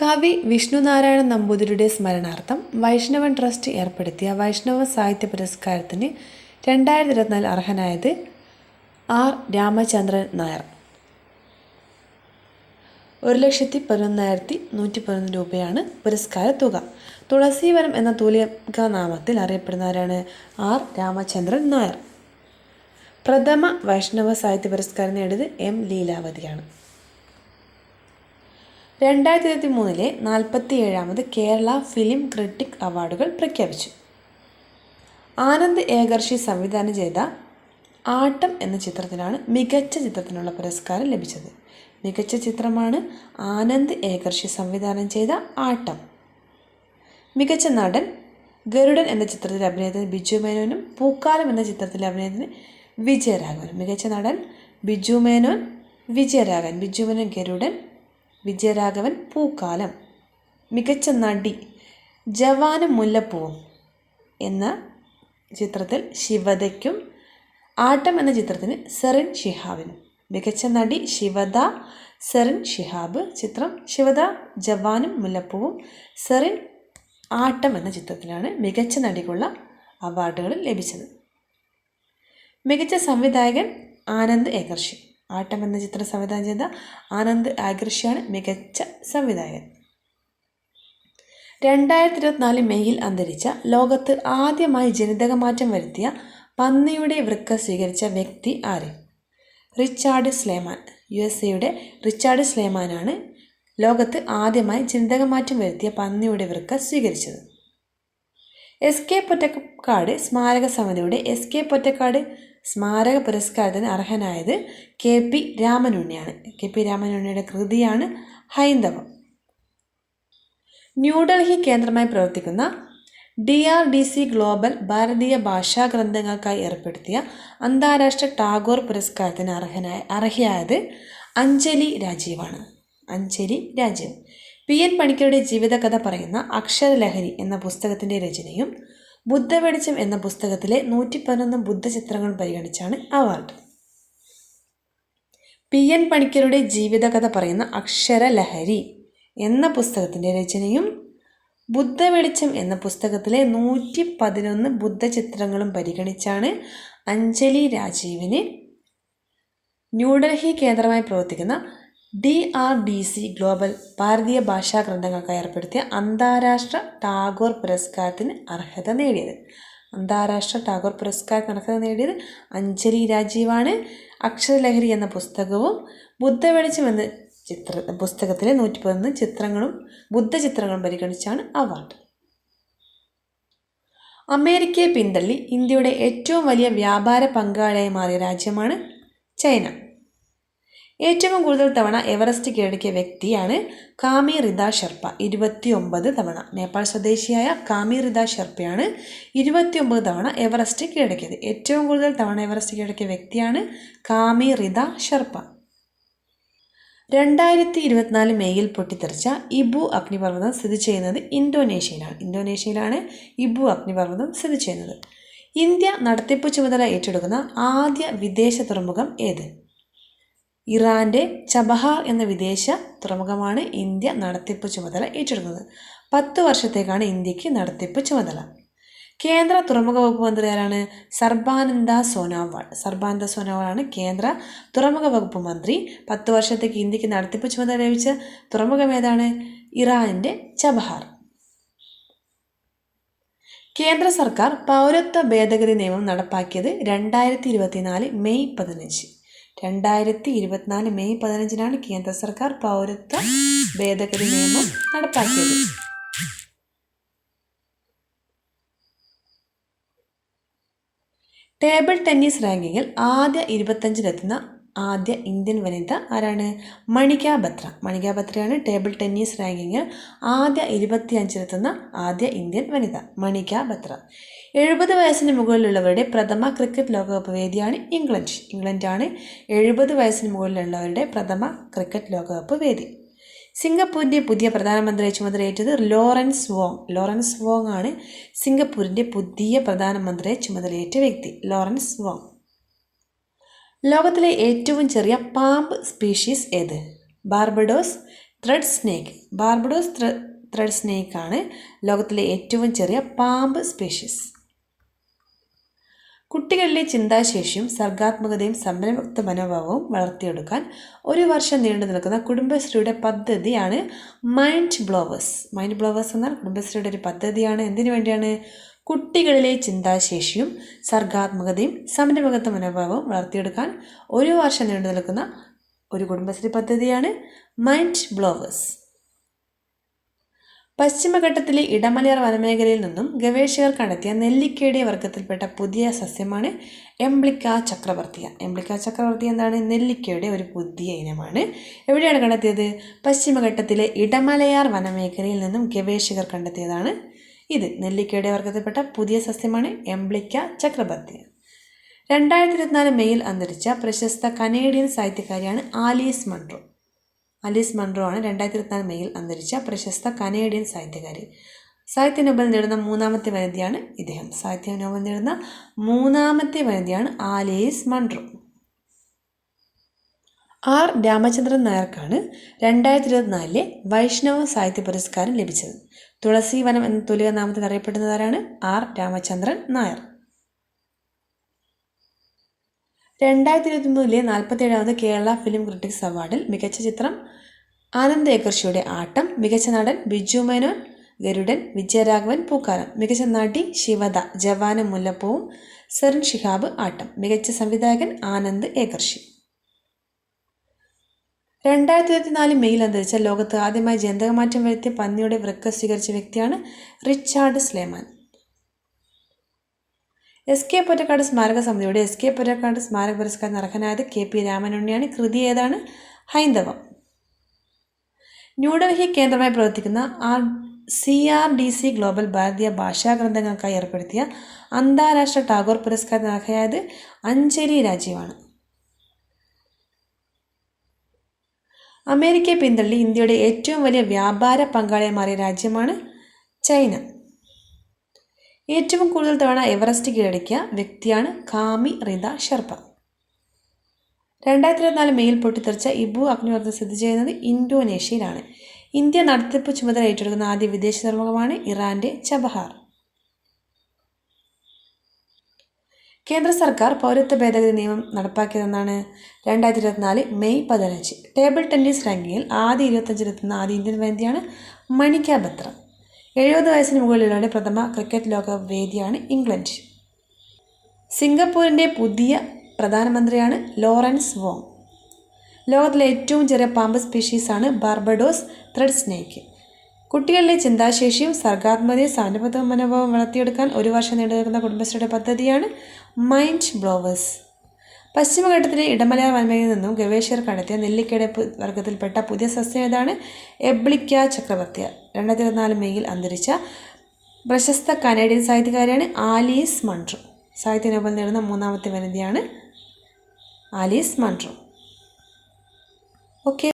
കവി വിഷ്ണുനാരായണൻ നമ്പൂതിരിയുടെ സ്മരണാർത്ഥം വൈഷ്ണവൻ ട്രസ്റ്റ് ഏർപ്പെടുത്തിയ വൈഷ്ണവ സാഹിത്യ പുരസ്കാരത്തിന് രണ്ടായിരത്തി ഇരുപത്തിനാല് അർഹനായത് ആർ രാമചന്ദ്രൻ നായർ. ഒരു ലക്ഷത്തി പതിനൊന്നായിരത്തി നൂറ്റി പതിനൊന്ന് രൂപയാണ് പുരസ്കാര തുക. തുളസീവനം എന്ന തൂലിക നാമത്തിൽ അറിയപ്പെടുന്നവരാണ് ആർ രാമചന്ദ്രൻ നായർ. പ്രഥമ വൈഷ്ണവ സാഹിത്യ പുരസ്കാരം നേടിയത് എം ലീലാവതിയാണ്. രണ്ടായിരത്തി ഇരുപത്തി മൂന്നിലെ നാൽപ്പത്തി ഏഴാമത് കേരള ഫിലിം ക്രിട്ടിക് അവാർഡുകൾ പ്രഖ്യാപിച്ചു. ആനന്ദ് ഏകർഷി സംവിധാനം ചെയ്ത ആട്ടം എന്ന ചിത്രത്തിനാണ് മികച്ച ചിത്രത്തിനുള്ള പുരസ്കാരം ലഭിച്ചത്. മികച്ച ചിത്രമാണ് ആനന്ദ് ഏകർഷി സംവിധാനം ചെയ്ത ആട്ടം. മികച്ച നടൻ ഗരുഡൻ എന്ന ചിത്രത്തിലെ അഭിനയത്തിന് ബിജു മേനോനും പൂക്കാലം എന്ന ചിത്രത്തിലെ അഭിനയത്തിന് വിജയരാഘവനും. മികച്ച നടൻ ബിജു മേനോൻ വിജയരാഘവൻ ബിജു മേനോൻ ഗരുഡൻ വിജയരാഘവൻ പൂക്കാലം. മികച്ച നടി ജവാന മുല്ലപ്പൂവും എന്ന ചിത്രത്തിൽ ശിവതയ്ക്കും ആട്ടം എന്ന ചിത്രത്തിന് സെറിൻ ഷിഹാബിനും. മികച്ച നടി ശിവദ സെറിൻ ഷിഹാബ് ചിത്രം ശിവദ ജവാനും മുല്ലപ്പൂവും സെറിൻ ആട്ടം എന്ന ചിത്രത്തിലാണ് മികച്ച നടിക്കുള്ള അവാർഡുകൾ ലഭിച്ചത്. മികച്ച സംവിധായകൻ ആനന്ദ് ഏകർഷി. ആട്ടം എന്ന ചിത്രം സംവിധാനം ചെയ്ത ആനന്ദ് ആകർഷിയാണ് മികച്ച സംവിധായകൻ. രണ്ടായിരത്തി ഇരുപത്തിനാല് മെയ്യിൽ അന്തരിച്ച ലോകത്ത് ആദ്യമായി ജനിതക മാറ്റം വരുത്തിയ പന്നിയുടെ വൃക്ക സ്വീകരിച്ച വ്യക്തി ആര്? Richard Slayman. യു എസ് എയുടെ റിച്ചാർഡ് സ്ലേമാനാണ് ലോകത്ത് ആദ്യമായി ജനിതക മാറ്റം വരുത്തിയ പന്നിയുടെ വൃക്ക സ്വീകരിച്ചത്. എസ് കെ പൊറ്റക്കാട് സ്മാരക സമിതിയുടെ എസ് കെ പൊറ്റക്കാട് സ്മാരക പുരസ്കാരത്തിന് അർഹനായത് കെ പി രാമനുണ്ണിയാണ്. കെ പി രാമനുണ്ണിയുടെ കൃതിയാണ് ഹൈന്ദവം. ന്യൂഡൽഹി കേന്ദ്രമായി പ്രവർത്തിക്കുന്ന D R D C global ഭാരതീയ ഭാഷാ ഗ്രന്ഥങ്ങൾക്കായി ഏർപ്പെടുത്തിയ അന്താരാഷ്ട്ര ടാഗോർ പുരസ്കാരത്തിന് അർഹനായ അർഹയായത് അഞ്ജലി രാജീവാണ്. അഞ്ജലി രാജീവ്. പി എൻ പണിക്കരുടെ ജീവിതകഥ പറയുന്ന അക്ഷരലഹരി എന്ന പുസ്തകത്തിന്റെ രചനയും ബുദ്ധവെളിച്ചം എന്ന പുസ്തകത്തിലെ നൂറ്റി പതിനൊന്ന് ബുദ്ധചിത്രങ്ങൾ പരിഗണിച്ചാണ് അവാർഡ്. പി. എൻ. പണിക്കരുടെ ജീവിതകഥ പറയുന്ന അക്ഷരലഹരി എന്ന പുസ്തകത്തിന്റെ രചനയും ബുദ്ധവെളിച്ചം എന്ന പുസ്തകത്തിലെ നൂറ്റി പതിനൊന്ന് ബുദ്ധചിത്രങ്ങളും പരിഗണിച്ചാണ് അഞ്ജലി രാജീവിന് ന്യൂഡൽഹി കേന്ദ്രമായി പ്രവർത്തിക്കുന്ന D R D C global ഭാരതീയ ഭാഷാ ഗ്രന്ഥങ്ങൾക്കായി ഏർപ്പെടുത്തിയ അന്താരാഷ്ട്ര ടാഗോർ പുരസ്കാരത്തിന് അർഹത നേടിയത്. അന്താരാഷ്ട്ര ടാഗോർ പുരസ്കാരത്തിന് അർഹത നേടിയത് അഞ്ജലി രാജീവാണ്. അക്ഷരലഹരി എന്ന പുസ്തകവും ബുദ്ധവെളിച്ചം എന്ന ചിത്ര പുസ്തകത്തിലെ നൂറ്റി പതിനൊന്ന് ചിത്രങ്ങളും ബുദ്ധചിത്രങ്ങളും പരിഗണിച്ചാണ് അവാർഡ്. അമേരിക്കയെ പിന്തള്ളി ഇന്ത്യയുടെ ഏറ്റവും വലിയ വ്യാപാര പങ്കാളിയായി മാറിയ രാജ്യമാണ് ചൈന. ഏറ്റവും കൂടുതൽ തവണ എവറസ്റ്റ് കീഴടക്കിയ വ്യക്തിയാണ് കാമി റിത ഷെർപ്പ. ഇരുപത്തി ഒമ്പത് തവണ. നേപ്പാൾ സ്വദേശിയായ കാമി റിത ഷെർപ്പയാണ് ഇരുപത്തിയൊമ്പത് തവണ എവറസ്റ്റ് കീഴടക്കിയത്. ഏറ്റവും കൂടുതൽ തവണ എവറസ്റ്റ് കീഴടക്കിയ വ്യക്തിയാണ് കാമി റിത ഷെർപ്പ. രണ്ടായിരത്തി ഇരുപത്തിനാല് മെയ്യിൽ പൊട്ടിത്തെറിച്ച ഇബു അഗ്നിപർവതം സ്ഥിതി ചെയ്യുന്നത് ഇന്തോനേഷ്യയിലാണ്. ഇന്തോനേഷ്യയിലാണ് ഇബു അഗ്നിപർവതം സ്ഥിതി ചെയ്യുന്നത്. ഇന്ത്യ നടത്തിപ്പ് ചുമതല ഏറ്റെടുക്കുന്ന ആദ്യ വിദേശ തുറമുഖം ഏത്? ഇറാന്റെ ചബഹ എന്ന വിദേശ തുറമുഖമാണ് ഇന്ത്യ നടത്തിപ്പ് ചുമതല ഏറ്റെടുത്തത്. പത്ത് വർഷത്തേക്കാണ് ഇന്ത്യയ്ക്ക് നടത്തിപ്പ് ചുമതല. കേന്ദ്ര തുറമുഖ വകുപ്പ് മന്ത്രി ആരാണ്? സർബാനന്ദ സോനോവാൾ. സർബാനന്ദ സോനോവാളാണ് കേന്ദ്ര തുറമുഖ വകുപ്പ് മന്ത്രി. പത്ത് വർഷത്തേക്ക് ഇന്ത്യയ്ക്ക് നടത്തിപ്പ് ചുമതല ലഭിച്ച തുറമുഖം ഏതാണ്? ഇറാനിന്റെ ചബഹാർ. കേന്ദ്ര സർക്കാർ പൗരത്വ ഭേദഗതി നിയമം നടപ്പാക്കിയത് രണ്ടായിരത്തി ഇരുപത്തിനാല് മെയ് പതിനഞ്ച്. രണ്ടായിരത്തി ഇരുപത്തിനാല് മെയ് പതിനഞ്ചിനാണ് കേന്ദ്ര സർക്കാർ പൗരത്വ ഭേദഗതി നിയമം നടപ്പാക്കിയത്. ടേബിൾ ടെന്നീസ് റാങ്കിങ്ങിൽ ആദ്യ ഇരുപത്തഞ്ചിലെത്തുന്ന ആദ്യ ഇന്ത്യൻ വനിത ആരാണ്? മണിക ബത്ര. മണിക ബത്രയാണ് ടേബിൾ ടെന്നീസ് റാങ്കിങ്ങിൽ ആദ്യ ഇരുപത്തിയഞ്ചിലെത്തുന്ന ആദ്യ ഇന്ത്യൻ വനിത മണിക ബത്ര. എഴുപത് വയസ്സിന് മുകളിലുള്ളവരുടെ പ്രഥമ ക്രിക്കറ്റ് ലോകകപ്പ് വേദിയാണ് ഇംഗ്ലണ്ട്. ഇംഗ്ലണ്ടാണ് എഴുപത് വയസ്സിന് മുകളിലുള്ളവരുടെ പ്രഥമ ക്രിക്കറ്റ് ലോകകപ്പ് വേദി. സിംഗപ്പൂരിന്റെ പുതിയ പ്രധാനമന്ത്രിയെ ചുമതലയേറ്റത് ലോറൻസ് വോങ്. ലോറൻസ് വോങ് ആണ് സിംഗപ്പൂരിന്റെ പുതിയ പ്രധാനമന്ത്രിയെ ചുമതലയേറ്റ വ്യക്തി ലോറൻസ് വോങ്. ലോകത്തിലെ ഏറ്റവും ചെറിയ പാമ്പ് സ്പീഷീസ് ഏത്? Barbados thread snake. Barbados thread സ്നേക്കാണ് ലോകത്തിലെ ഏറ്റവും ചെറിയ പാമ്പ് സ്പീഷീസ്. കുട്ടികളിലെ ചിന്താശേഷിയും സർഗാത്മകതയും സംരംഭക്ത മനോഭാവവും വളർത്തിയെടുക്കാൻ ഒരു വർഷം നീണ്ടു നിൽക്കുന്ന കുടുംബശ്രീയുടെ പദ്ധതിയാണ് മൈൻഡ് ബ്ലോവേഴ്സ്. മൈൻഡ് ബ്ലോവേഴ്സ് എന്നാൽ കുടുംബശ്രീയുടെ ഒരു പദ്ധതിയാണ്. എന്തിനു വേണ്ടിയാണ്? കുട്ടികളിലെ ചിന്താശേഷിയും സർഗാത്മകതയും സംരംഭകത്വ മനോഭാവവും വളർത്തിയെടുക്കാൻ ഒരു വർഷം നീണ്ടു നിൽക്കുന്ന ഒരു കുടുംബശ്രീ പദ്ധതിയാണ് മൈൻഡ് ബ്ലോവേഴ്സ്. പശ്ചിമഘട്ടത്തിലെ ഇടമലയാർ വനമേഖലയിൽ നിന്നും ഗവേഷകർ കണ്ടെത്തിയ നെല്ലിക്കയുടെ വർഗത്തിൽപ്പെട്ട പുതിയ സസ്യമാണ് എംബ്ലിക്ക ചക്രവർത്തിയ എംബ്ലിക്ക ചക്രവർത്തി എന്താണ്? നെല്ലിക്കയുടെ ഒരു പുതിയ ഇനമാണ്. എവിടെയാണ് കണ്ടെത്തിയത്? പശ്ചിമഘട്ടത്തിലെ ഇടമലയാർ വനമേഖലയിൽ നിന്നും ഗവേഷകർ കണ്ടെത്തിയതാണ് ഇത് നെല്ലിക്കയുടെ വർഗത്തിൽപ്പെട്ട പുതിയ സസ്യമാണ് എംബ്ലിക്ക ചക്രബർത്തി. രണ്ടായിരത്തി ഇരുപത്തിനാല് മെയ്യിൽ അന്തരിച്ച പ്രശസ്ത കനേഡിയൻ സാഹിത്യകാരിയാണ് ആലീസ് മൺട്രോ ആലീസ് മൺട്രോ ആണ് രണ്ടായിരത്തി ഇരുപത്തിനാല് മെയ്യിൽ അന്തരിച്ച പ്രശസ്ത കനേഡിയൻ സാഹിത്യകാരി. സാഹിത്യ നോബൽ നേടുന്ന മൂന്നാമത്തെ വനിതയാണ് ഇദ്ദേഹം. സാഹിത്യ നോബൽ നേടുന്ന മൂന്നാമത്തെ വനിതയാണ് ആലീസ് മൺട്രോ ആർ. രാമചന്ദ്രൻ നായർക്കാണ് രണ്ടായിരത്തി ഇരുപത്തിനാലിലെ വൈഷ്ണവ സാഹിത്യ പുരസ്കാരം ലഭിച്ചത്. തുളസി വനം എന്ന തുലിക നാമത്തിൽ അറിയപ്പെടുന്നതാരാണ്? ആർ. രാമചന്ദ്രൻ നായർ. രണ്ടായിരത്തി ഇരുപത്തി മൂന്നിലെ നാൽപ്പത്തേഴാമത് കേരള ഫിലിം ക്രിട്ടിക്സ് അവാർഡിൽ മികച്ച ചിത്രം ആനന്ദ് ഏകർഷിയുടെ ആട്ടം മികച്ച നടൻ ബിജു മേനോൻ ഗരുഡൻ വിജയരാഘവൻ പൂക്കാലം മികച്ച നടി ശിവദ ജവാനും മുല്ലപ്പൂവും സെറിൻ ഷിഹാബ് ആട്ടം മികച്ച സംവിധായകൻ ആനന്ദ് ഏകർഷി രണ്ടായിരത്തി ഇരുപത്തിനാല് മെയ്യിൽ അന്തരിച്ച ലോകത്ത് ആദ്യമായി ജനിതകമാറ്റം വരുത്തിയ പന്നിയുടെ വൃക്ക സ്വീകരിച്ച വ്യക്തിയാണ് Richard Slayman. S K Pottekkatt സ്മാരക സമിതിയുടെ എസ് കെ പൊറ്റക്കാട് സ്മാരക പുരസ്കാരം അർഹനായത് കെ പി രാമനുണ്ണിയാണ്. കൃതി ഏതാണ്? ഹൈന്ദവം. ന്യൂഡൽഹി കേന്ദ്രമായി പ്രവർത്തിക്കുന്ന R C R D C global ഭാരതീയ ഭാഷാ ഗ്രന്ഥങ്ങൾക്കായി ഏർപ്പെടുത്തിയ അന്താരാഷ്ട്ര ടാഗോർ പുരസ്കാരം അർഹയായത് അഞ്ജലി രാജീവാണ്. അമേരിക്കയെ പിന്തള്ളി ഇന്ത്യയുടെ ഏറ്റവും വലിയ വ്യാപാര പങ്കാളിയെ മാറിയ രാജ്യമാണ് ചൈന. ഏറ്റവും കൂടുതൽ തവണ എവറസ്റ്റ് കീഴടക്കിയ വ്യക്തിയാണ് കാമി റിത ഷെർപ്പ. രണ്ടായിരത്തി ഇരുപത്തിനാല് മെയിൽ പൊട്ടിത്തെറിച്ച ഇബു അഗ്നിവർദ്ധ സ്ഥിതി ചെയ്യുന്നത് ഇന്തോനേഷ്യയിലാണ്. ഇന്ത്യ നടത്തിപ്പ് ചുമതല ഏറ്റെടുക്കുന്ന ആദ്യ വിദേശ നിർമ്മുഖമാണ് ഇറാന്റെ ചബഹാർ. കേന്ദ്ര സർക്കാർ പൗരത്വ ഭേദഗതി നിയമം നടപ്പാക്കിയതെന്നാണ് രണ്ടായിരത്തി ഇരുപത്തിനാല് മെയ് പതിനഞ്ച്. ടേബിൾ ടെന്നീസ് റാങ്കിങ്ങിൽ ആദ്യ ഇരുപത്തഞ്ചിലെത്തുന്ന ആദ്യ ഇന്ത്യൻ വനിതയാണ് മണിക്ക ബത്ര. എഴുപത് വയസ്സിന് മുകളിലുള്ള പ്രഥമ ക്രിക്കറ്റ് ലോക വേദിയാണ് ഇംഗ്ലണ്ട്. സിംഗപ്പൂരിന്റെ പുതിയ പ്രധാനമന്ത്രിയാണ് ലോറൻസ് വോങ്. ലോകത്തിലെ ഏറ്റവും ചെറിയ പാമ്പ് സ്പീഷീസാണ് ബാർബഡോസ് ത്രെഡ് സ്നേക്ക് കുട്ടികളിലെ ചിന്താശേഷിയും സർഗാത്മകതയും സാനുഭവ മനോഭാവം വളർത്തിയെടുക്കാൻ ഒരു വർഷം നീണ്ടുനിൽക്കുന്ന കുടുംബശ്രീയുടെ പദ്ധതിയാണ് മൈൻഡ് ബ്ലോവേഴ്സ് പശ്ചിമഘട്ടത്തിലെ ഇടമലയാർ വനമേഖലയിൽ നിന്നും ഗവേഷകർ കണ്ടെത്തിയ നെല്ലിക്കയുടെ വർഗത്തിൽപ്പെട്ട പുതിയ സസ്യം ഏതാണ്? എബ്ലിക്ക ചക്രവർത്തിയ രണ്ടായിരത്തി ഇരുപത്തിനാല് മെയ്യിൽ അന്തരിച്ച പ്രശസ്ത കനേഡിയൻ സാഹിത്യകാരിയാണ് ആലീസ് മൺട്രോ. സാഹിത്യ നോബൽ നേടുന്ന മൂന്നാമത്തെ വനിതയാണ് ആലീസ് മൺട്രോ. ഓക്കെ